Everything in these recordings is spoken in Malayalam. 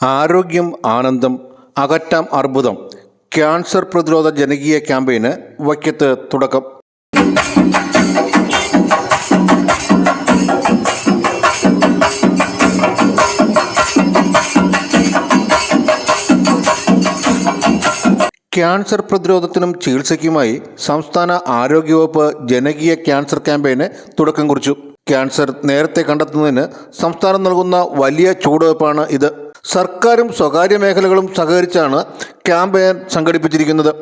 ആരോഗ്യം ആനന്ദം അകറ്റാം അർബുദം ക്യാൻസർ പ്രതിരോധ ജനകീയ ക്യാമ്പയിന് വൈക്കത്ത് തുടക്കം. ക്യാൻസർ പ്രതിരോധത്തിനും ചികിത്സയ്ക്കുമായി സംസ്ഥാന ആരോഗ്യവകുപ്പ് ജനകീയ ക്യാൻസർ ക്യാമ്പയിന് തുടക്കം കുറിച്ചു. ക്യാൻസർ നേരത്തെ കണ്ടെത്തുന്നതിന് സംസ്ഥാനം നൽകുന്ന വലിയ ചുവടുവയ്പ്പാണ് ഇത്. സർക്കാരും സ്വകാര്യ മേഖലകളും സഹകരിച്ചാണ് ക്യാമ്പയിൻ സംഘടിപ്പിച്ചിരിക്കുന്നത്.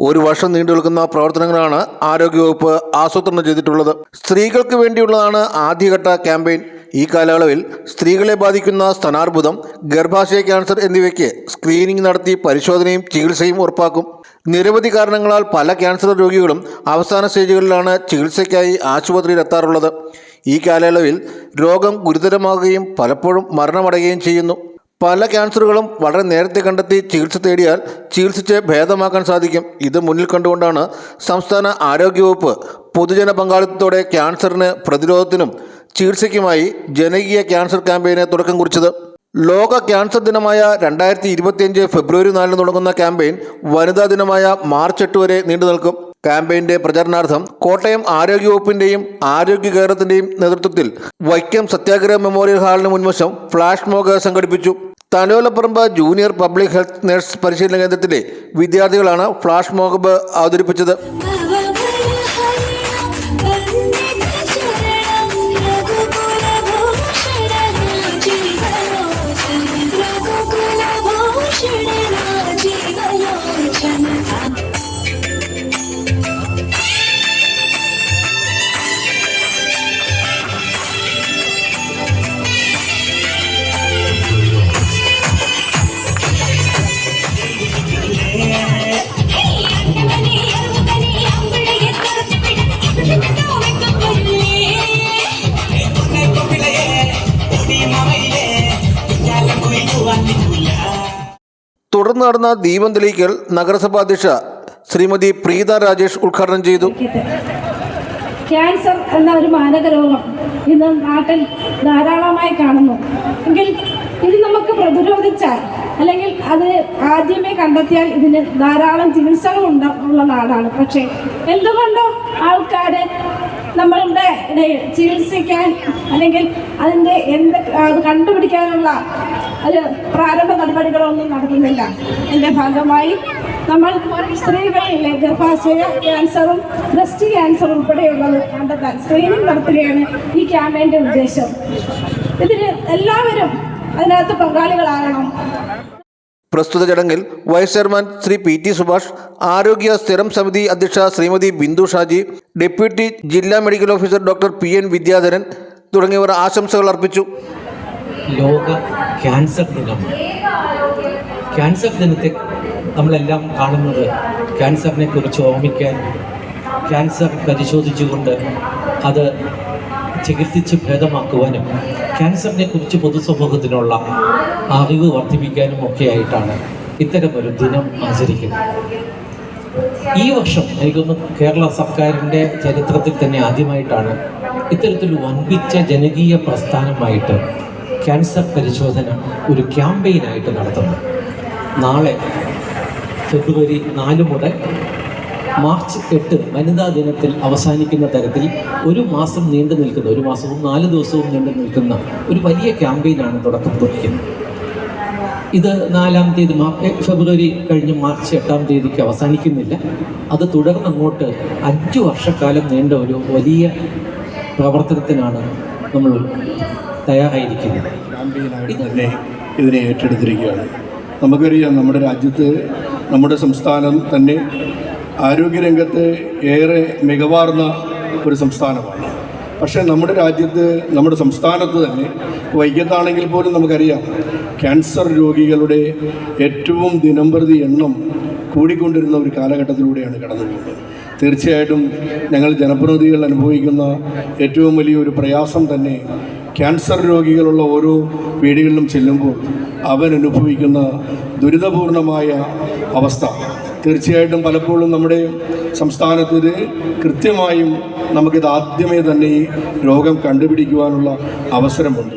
ഒരു വർഷം നീണ്ടു നിൽക്കുന്ന പ്രവർത്തനങ്ങളാണ് ആരോഗ്യവകുപ്പ് ആസൂത്രണം ചെയ്തിട്ടുള്ളത്. സ്ത്രീകൾക്ക് വേണ്ടിയുള്ളതാണ് ആദ്യഘട്ട ക്യാമ്പയിൻ. ഈ കാലയളവിൽ സ്ത്രീകളെ ബാധിക്കുന്ന സ്തനാർബുദം ഗർഭാശയ ക്യാൻസർ എന്നിവയ്ക്ക് സ്ക്രീനിംഗ് നടത്തി പരിശോധനയും ചികിത്സയും ഉറപ്പാക്കും. നിരവധി കാരണങ്ങളാൽ പല ക്യാൻസർ രോഗികളും അവസാന സ്റ്റേജുകളിലാണ് ചികിത്സയ്ക്കായി ആശുപത്രിയിൽ എത്താറുള്ളത്. ഈ കാലയളവിൽ രോഗം ഗുരുതരമാകുകയും പലപ്പോഴും മരണമടയുകയും ചെയ്യുന്നു. പല ക്യാൻസറുകളും വളരെ നേരത്തെ കണ്ടെത്തി ചികിത്സ തേടിയാൽ ചികിത്സിച്ച് ഭേദമാക്കാൻ സാധിക്കും. ഇത് മുന്നിൽ കണ്ടുകൊണ്ടാണ് സംസ്ഥാന ആരോഗ്യവകുപ്പ് പൊതുജന പങ്കാളിത്തത്തോടെ ക്യാൻസറിന് പ്രതിരോധത്തിനും ചികിത്സയ്ക്കുമായി ജനകീയ ക്യാൻസർ ക്യാമ്പയിന് തുടക്കം കുറിച്ചത്. ലോക ക്യാൻസർ ദിനമായ രണ്ടായിരത്തി ഇരുപത്തിയഞ്ച് ഫെബ്രുവരി നാലിന് തുടങ്ങുന്ന ക്യാമ്പയിൻ വനിതാ ദിനമായ മാർച്ച് എട്ട് വരെ നീണ്ടു നിൽക്കും. ക്യാമ്പയിന്റെ പ്രചരണാർത്ഥം കോട്ടയം ആരോഗ്യവകുപ്പിന്റെയും ആരോഗ്യ കേരളത്തിന്റെയും നേതൃത്വത്തിൽ വൈക്കം സത്യാഗ്രഹ മെമ്മോറിയൽ ഹാളിന് മുൻവശം ഫ്ലാഷ് മോഗ് സംഘടിപ്പിച്ചു. Thalayolaparambu junior public health nurse പരിശീലന കേന്ദ്രത്തിലെ വിദ്യാർത്ഥികളാണ് ഫ്ലാഷ് മോഗ് അവതരിപ്പിച്ചത്. തുടർന്ന് നടന്ന ദീപം തെളിയിക്കൽ നഗരസഭാ അധ്യക്ഷ ശ്രീമതി പ്രീത രാജേഷ് ഉദ്ഘാടനം ചെയ്തു. ക്യാൻസർ എന്ന ഒരു മാരകരോഗം ഇന്ന് നാട്ടിൽ ധാരാളമായി കാണുന്നു. എങ്കിൽ ഇത് നമുക്ക് പ്രതിരോധിച്ചാൽ അല്ലെങ്കിൽ അത് ആദ്യമേ കണ്ടെത്തിയാൽ ഇതിന് ധാരാളം ചികിത്സകൾ ഉള്ള നാടാണ്. പക്ഷേ എന്തുകൊണ്ടോ ആൾക്കാർ നമ്മളുടെ ചികിത്സിക്കാൻ അല്ലെങ്കിൽ അതിന്റെ എന്ത് അത് കണ്ടുപിടിക്കാനുള്ള ഒരു പ്രാരംഭ നടപടികളൊന്നും നടത്തുന്നില്ല. എന്റെ ഭാഗമായി നമ്മൾ സ്ത്രീകളിലെ ഗർഭാശയ ക്യാൻസറും ബ്രസ്റ്റ് ക്യാൻസർ ഉൾപ്പെടെയുള്ളത് കണ്ടെത്താൻ സ്ക്രീനിങ് നടത്തുകയാണ് ഈ ക്യാമ്പയിന്റെ ഉദ്ദേശം. ഇതിന് എല്ലാവരും അതിനകത്ത് പങ്കാളികളാകണം. പ്രസ്തുത ചടങ്ങിൽ vice chairman Shri P T Subhash ആരോഗ്യ സ്ഥിരം സമിതി അധ്യക്ഷ ശ്രീമതി ബിന്ദു ഷാജി ഡെപ്യൂട്ടി ജില്ലാ medical officer doctor P N Vidyadharan തുടങ്ങിയവർ ആശംസകൾ അർപ്പിച്ചു. ലോക ക്യാൻസർ ക്യാൻസർ ദിനത്തെ നമ്മളെല്ലാം കാണുന്നത് ക്യാൻസറിനെ കുറിച്ച് ഓർമ്മിക്കാൻ ക്യാൻസർ പരിശോധിച്ചുകൊണ്ട് അത് ചികിത്സിച്ച് ഭേദമാക്കുവാനും ക്യാൻസറിനെ കുറിച്ച് പൊതുസമൂഹത്തിനുള്ള അറിവ് വർദ്ധിപ്പിക്കാനും ഒക്കെ ആയിട്ടാണ് ഒരു ദിനം ആചരിക്കുന്നത്. ഈ വർഷം എനിക്കൊന്ന് കേരള സർക്കാരിന്റെ ചരിത്രത്തിൽ തന്നെ ആദ്യമായിട്ടാണ് ഇത്തരത്തിൽ വൻപിച്ച ജനകീയ പ്രസ്ഥാനമായിട്ട് ക്യാൻസർ പരിശോധന ഒരു ക്യാമ്പയിനായിട്ട് നടത്തുന്നത്. നാളെ ഫെബ്രുവരി നാല് മുതൽ മാർച്ച് എട്ട് വനിതാ ദിനത്തിൽ അവസാനിക്കുന്ന തരത്തിൽ ഒരു മാസം നീണ്ടു നിൽക്കുന്ന ഒരു മാസവും നാല് ദിവസവും നീണ്ടു നിൽക്കുന്ന ഒരു വലിയ ക്യാമ്പയിനാണ് തുടക്കം കുറിക്കുന്നത്. ഇത് നാലാം തീയതി ഫെബ്രുവരി കഴിഞ്ഞ് മാർച്ച് എട്ടാം തീയതിക്ക് അവസാനിക്കുന്നില്ല. അത് തുടർന്ന് അങ്ങോട്ട് അഞ്ച് വർഷക്കാലം നീണ്ട ഒരു വലിയ പ്രവർത്തനത്തിനാണ് നമ്മൾ തയ്യാറായിരിക്കുന്നത്. ഇതിനെ ഏറ്റെടുത്തിരിക്കുകയാണ്. നമുക്കറിയാം നമ്മുടെ രാജ്യത്ത് നമ്മുടെ സംസ്ഥാനം തന്നെ ആരോഗ്യരംഗത്ത് ഏറെ മികവാർന്ന ഒരു സംസ്ഥാനമാണ്. പക്ഷേ നമ്മുടെ രാജ്യത്ത് നമ്മുടെ സംസ്ഥാനത്ത് തന്നെ വൈകിട്ടാണെങ്കിൽ പോലും നമുക്കറിയാം ക്യാൻസർ രോഗികളുടെ ഏറ്റവും ദിനംപ്രതി എണ്ണം കൂടിക്കൊണ്ടിരുന്ന ഒരു കാലഘട്ടത്തിലൂടെയാണ് കടന്നു തീർച്ചയായിട്ടും ഞങ്ങൾ ജനപ്രതിനിധികൾ അനുഭവിക്കുന്ന ഏറ്റവും വലിയൊരു പ്രയാസം തന്നെ ക്യാൻസർ രോഗികളുള്ള ഓരോ വീടുകളിലും ചെല്ലുമ്പോൾ അവൻ അനുഭവിക്കുന്ന ദുരിതപൂർണമായ അവസ്ഥ. തീർച്ചയായിട്ടും പലപ്പോഴും നമ്മുടെ സംസ്ഥാനത്ത് ഇത് കൃത്യമായും നമുക്കിത് ആദ്യമേ തന്നെ രോഗം കണ്ടുപിടിക്കുവാനുള്ള അവസരമുണ്ട്.